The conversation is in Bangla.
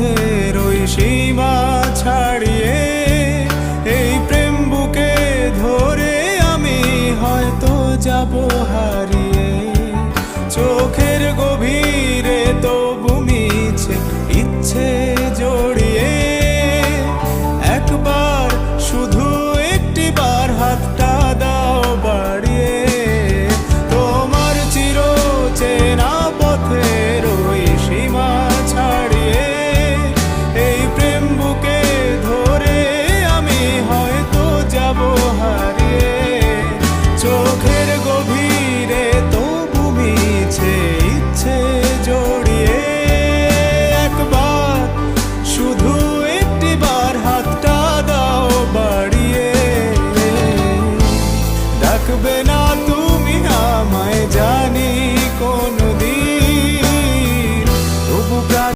পথের ওই সীমা ছাড়িয়ে এই প্রেম বুকে ধরে আমি হয়তো যাব হারিয়ে। গভীরে তবু ইচ্ছে একবার শুধু একটিবার হাতটা দাও বাড়িয়ে। ডাকবে না